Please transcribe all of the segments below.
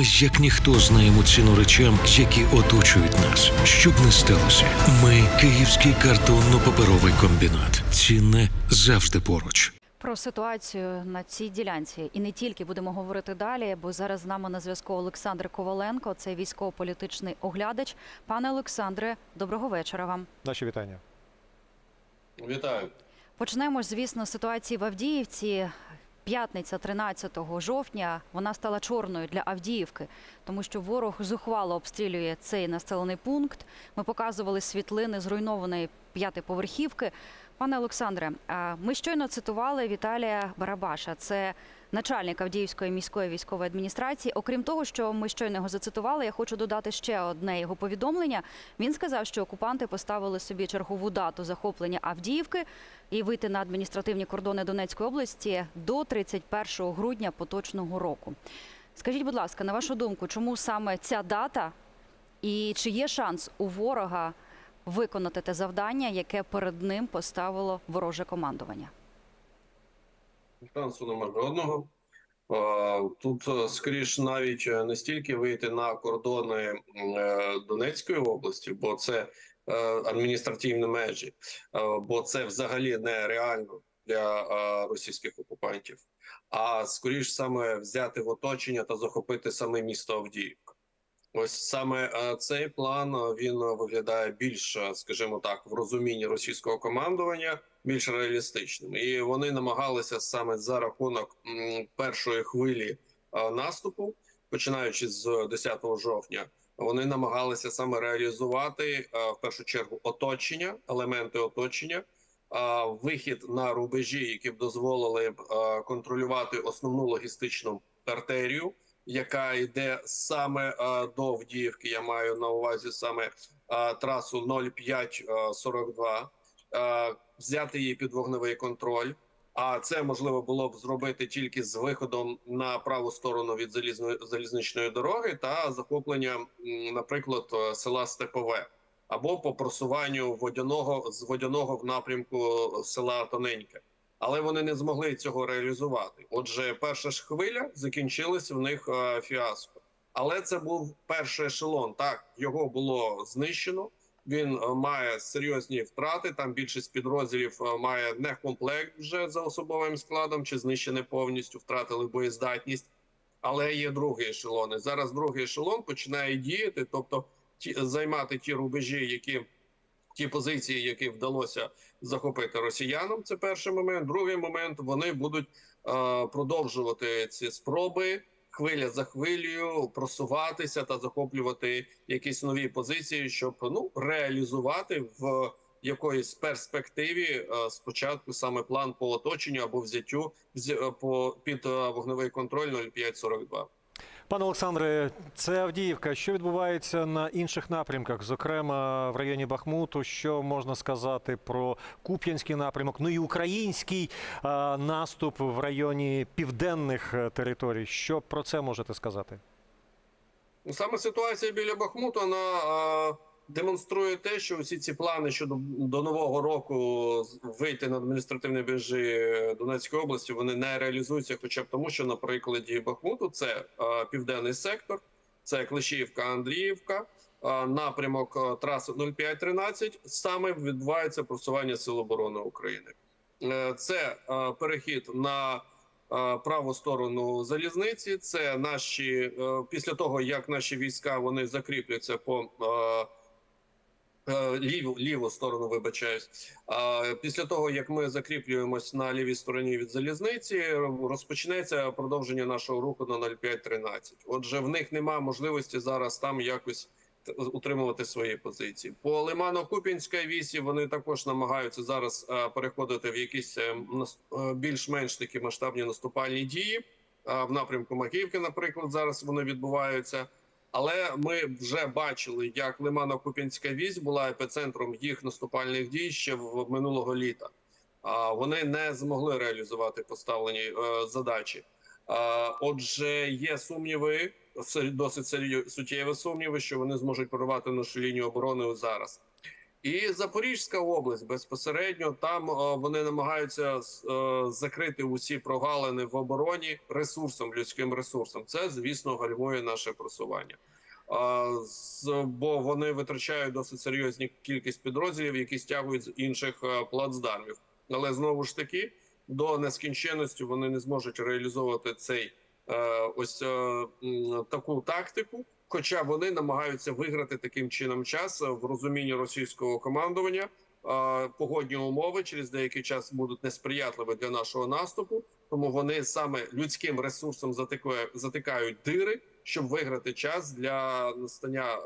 Ми як ніхто знаємо ціну речам, які оточують нас. Щоб не сталося, ми Київський картонно-паперовий комбінат. Цінне завжди поруч. Про ситуацію на цій ділянці і не тільки будемо говорити далі, бо зараз з нами на зв'язку Олександр Коваленко, це військово-політичний оглядач. Пане Олександре, доброго вечора вам. Наші вітання. Вітаю. Почнемо звісно, з ситуації в Авдіївці. П'ятниця 13 жовтня вона стала чорною для Авдіївки, тому що ворог зухвало обстрілює цей населений пункт. Ми показували світлини зруйнованої п'ятиповерхівки. Пане Олександре, ми щойно цитували Віталія Барабаша. Це начальник Авдіївської міської військової адміністрації. Окрім того, що ми щойно його зацитували, я хочу додати ще одне його повідомлення. Він сказав, що окупанти поставили собі чергову дату захоплення Авдіївки і вийти на адміністративні кордони Донецької області до 31 грудня поточного року. Скажіть, будь ласка, на вашу думку, чому саме ця дата і чи є шанс у ворога виконати те завдання, яке перед ним поставило вороже командування? Шансу нема жодного. Тут е, скоріш навіть е, не стільки вийти на кордони е, Донецької області, бо це адміністративні межі, бо це взагалі нереально для російських окупантів. А скоріш саме взяти в оточення та захопити саме місто Авдіївка. Ось саме е, цей план е, він е, виглядає більш, скажімо так, в розумінні російського командування більш реалістичним, і вони намагалися саме за рахунок першої хвилі наступу, починаючи з 10 жовтня, вони намагалися саме реалізувати в першу чергу оточення, елементи оточення. Вихід на рубежі, які б дозволили контролювати основну логістичну артерію, яка йде саме е, до Авдіївки. Я маю на увазі саме е, трасу 0542, е, взяти її під вогневий контроль. А це можливо було б зробити тільки з виходом на праву сторону від залізної залізничної дороги та захоплення, наприклад, села Степове або по просуванню водяного з водяного в напрямку села Тоненьке. Але вони не змогли цього реалізувати. Отже, перша ж хвиля закінчилась в них е, фіаско. Але це був перший ешелон. Так його було знищено. Він е, має серйозні втрати. Там більшість підрозділів е, має не комплект вже за особовим складом, чи знищене повністю, втратили боєздатність. Але є другий ешелон. І зараз другий ешелон починає діяти, тобто ті, займати ті рубежі, які ті позиції, які вдалося захопити росіянам. Це перший момент. Другий момент вони будуть е, продовжувати ці спроби хвиля за хвилею просуватися та захоплювати якісь нові позиції, щоб ну реалізувати в якоїсь перспективі е, спочатку саме план по оточенню або взяттю під е, вогневий контроль 0542. Пане Олександре, це Авдіївка. Що відбувається на інших напрямках, зокрема в районі Бахмуту? Що можна сказати про Куп'янський напрямок? Ну і український а, наступ в районі південних е, територій. Що про це можете сказати? Ну, Саме ситуація біля Бахмута на демонструє те, що усі ці плани щодо до нового року вийти на адміністративні межі Донецької області вони не реалізуються, хоча б тому, що на прикладі Бахмуту це е, південний сектор, це Клещіївка, Андріївка. е, Напрямок е, траси 0513 саме відбувається просування Сил оборони України. Е, Це е, перехід на е, праву сторону залізниці. Це наші е, після того, як наші війська вони закріпляться по ліву ліву сторону, вибачаюсь. А після того, як ми закріплюємось на лівій стороні від залізниці, розпочнеться продовження нашого руху на 0513. Отже, в них немає можливості зараз там якось утримувати свої позиції. По Лимано-Купінській вісі вони також намагаються зараз е, переходити в якісь е, е, більш-менш такі масштабні наступальні дії. Е, В напрямку Макіївки, наприклад, зараз вони відбуваються. Але ми вже бачили, як Лимано-Купінська вісь була епіцентром їх наступальних дій ще в минулого літа. Вони не змогли реалізувати поставлені е, задачі. Отже, є сумніви, досить суттєві сумніви, що вони зможуть прорвати нашу лінію оборони зараз. І Запорізька область безпосередньо там е, вони намагаються е, закрити усі прогалини в обороні ресурсом, людським ресурсом. Це звісно гальмує наше просування. З- бо вони витрачають досить серйозні кількість підрозділів, які стягують з інших е, плацдармів. Але знову ж таки до нескінченності вони не зможуть реалізовувати цей е, ось е, таку тактику. Хоча вони намагаються виграти таким чином час в розумінні російського командування. Погодні умови через деякий час будуть несприятливі для нашого наступу, тому вони саме людським ресурсом затикають дири, щоб виграти час для настання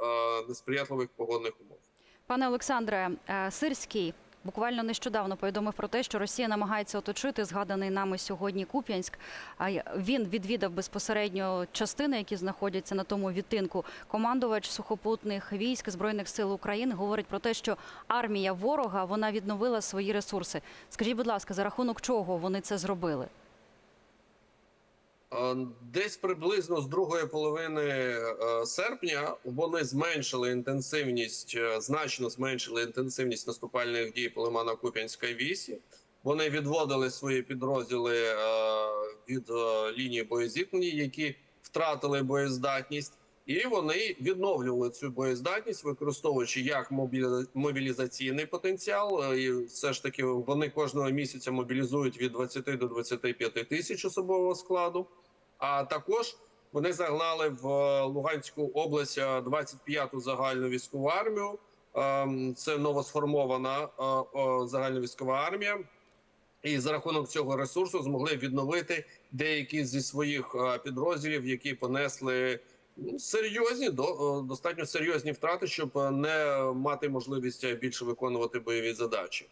несприятливих погодних умов. Пане Олександре, е, Сирський буквально нещодавно повідомив про те, що Росія намагається оточити згаданий нами сьогодні Куп'янськ. А він відвідав безпосередньо частини, які знаходяться на тому відтинку. Командувач сухопутних військ збройних сил України говорить про те, що армія ворога вона відновила свої ресурси. Скажіть, будь ласка, за рахунок чого вони це зробили? Е, Десь приблизно з другої половини е, серпня вони зменшили інтенсивність, е, значно зменшили інтенсивність наступальних дій по лиману Куп'янська вісі. Вони відводили свої підрозділи від лінії боєзіткнення, які втратили боєздатність, і вони відновлювали цю боєздатність, використовуючи як мобілі- мобілізаційний потенціал. Е, І все ж таки вони кожного місяця мобілізують від 20 до 25 тисяч особового складу. А також вони загнали в е, Луганську область е, 25-ту загальну військову армію. Ем, Це новосформована е, е, загальна військова армія. І за рахунок цього ресурсу змогли відновити деякі зі своїх е, підрозділів, які понесли серйозні до- е, достатньо серйозні втрати, щоб е, не мати можливість е, більше виконувати бойові задачі.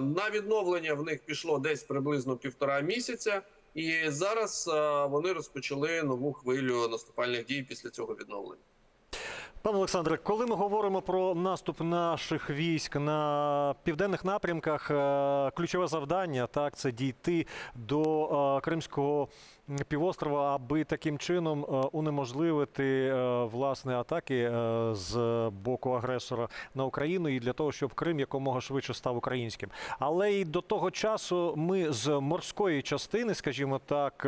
На відновлення в них пішло десь приблизно півтора місяця, і зараз вони розпочали нову хвилю наступальних дій після цього відновлення. Пане Олександре, коли ми говоримо про наступ наших військ на південних напрямках, е, ключове завдання так це дійти до е, Кримського півострова, аби таким чином е, унеможливити власне атаки з боку агресора на Україну і для того, щоб Крим якомога швидше став українським. Але і до того часу ми з морської частини, скажімо так.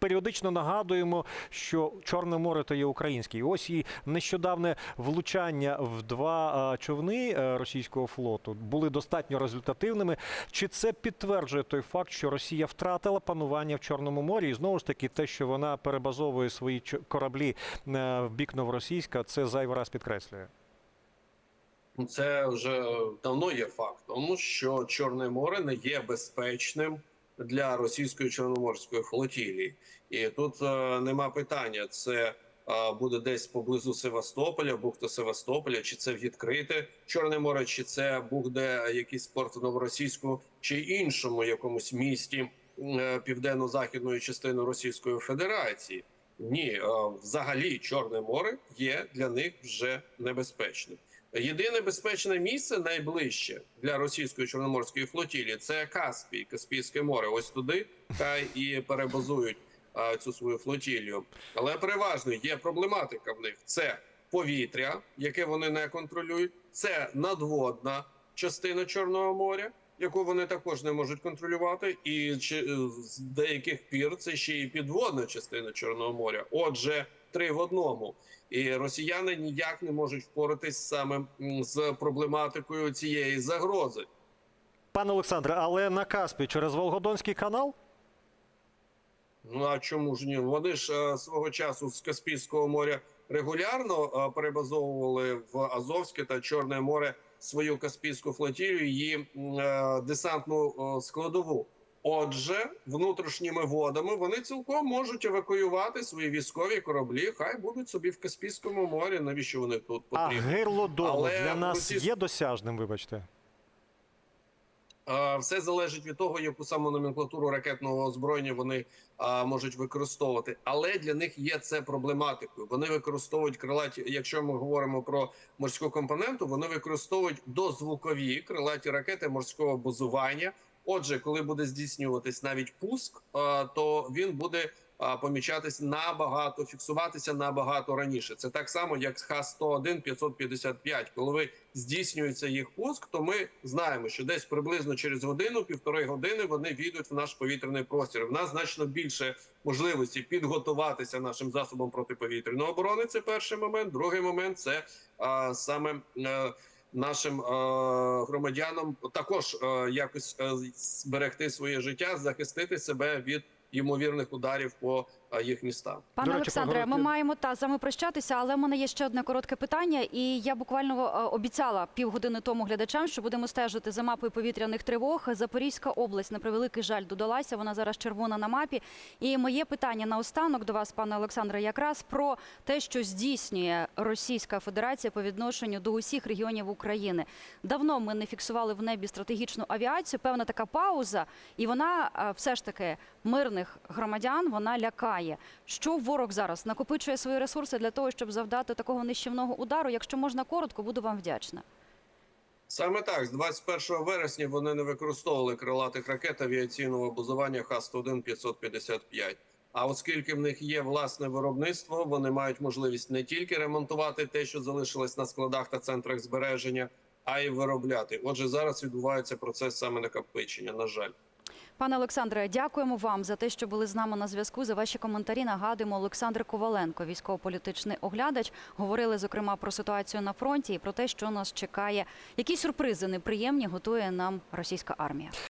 Періодично нагадуємо, що Чорне море то є українське. І ось і нещодавне влучання в два е, човни е, російського флоту були достатньо результативними. Чи це підтверджує той факт, що Росія втратила панування в Чорному морі? І знову ж таки, те, що вона перебазовує свої кораблі е, в бік новоросійська, це зайвий раз підкреслює. Це вже давно є фактом, що Чорне море не є безпечним для російської чорноморської флотілії, і тут е, нема питання. Це е, буде десь поблизу Севастополя, бухта Севастополя, чи це відкрите Чорне море, чи це буде якийсь порт в новоросійську чи іншому якомусь місті е, південно-західної частини Російської Федерації. Ні, е, взагалі Чорне море є для них вже небезпечним. Єдине безпечне місце найближче для російської чорноморської флотілії це Каспій, Каспійське море. Ось туди хай і перебазують а, цю свою флотілію. Але переважно є проблематика в них: це повітря, яке вони не контролюють, це надводна частина Чорного моря, яку вони також не можуть контролювати, і чи з деяких пір це ще і підводна частина Чорного моря. Отже, три в одному. І росіяни ніяк не можуть впоратись саме з проблематикою цієї загрози. Пане Олександре, але на Каспі через Волгодонський канал? Ну а чому ж ні? Вони ж е, свого часу з Каспійського моря регулярно е, перебазовували в Азовське та Чорне море свою Каспійську флотілію, її е, десантну складову. Отже, внутрішніми водами вони цілком можуть евакуювати свої військові кораблі. Хай будуть собі в Каспійському морі. Навіщо вони тут А гирло Але для нас російсь- є досяжним, вибачте. Все залежить від того, яку саме номенклатуру ракетного озброєння вони а, можуть використовувати. Але для них є це проблематикою. Вони використовують крилаті. Якщо ми говоримо про морську компоненту, вони використовують дозвукові крилаті ракети морського базування. Отже, коли буде здійснюватись навіть пуск, то він буде помічатись набагато, фіксуватися набагато раніше. Це так само, як з Х-101 555. Коли здійснюється їх пуск, то ми знаємо, що десь приблизно через годину, півтори години вони війдуть в наш повітряний простір. В нас значно більше можливості підготуватися нашим засобам протиповітряної оборони. Це перший момент. Другий момент це а, саме. е, Нашим е, громадянам також е, якось е, зберегти своє життя, захистити себе від ймовірних ударів по їх містам. Пане Олександре, ми маємо та з вами прощатися, але в мене є ще одне коротке питання. І я буквально е, обіцяла півгодини тому глядачам, що будемо стежити за мапою повітряних тривог. Запорізька область на превеликий жаль додалася. Вона зараз червона на мапі. І моє питання наостанок до вас, пане Олександре, якраз про те, що здійснює Російська Федерація по відношенню до усіх регіонів України. Давно ми не фіксували в небі стратегічну авіацію. Певна така пауза, і вона е, все ж таки мирних громадян вона лякає. Що ворог зараз накопичує свої ресурси для того, щоб завдати такого нищівного удару? Якщо можна коротко, буду вам вдячна. Саме так, з 21 вересня вони не використовували крилатих ракет авіаційного базування Х-101 555. А оскільки в них є власне виробництво, вони мають можливість не тільки ремонтувати те, що залишилось на складах та центрах збереження, а й виробляти. Отже, зараз відбувається процес саме накопичення. На жаль. Пане Олександре, дякуємо вам за те, що були з нами на зв'язку. За ваші коментарі нагадуємо Олександр Коваленко, військово-політичний оглядач. Говорили зокрема про ситуацію на фронті і про те, що нас чекає. Які сюрпризи неприємні готує нам російська армія.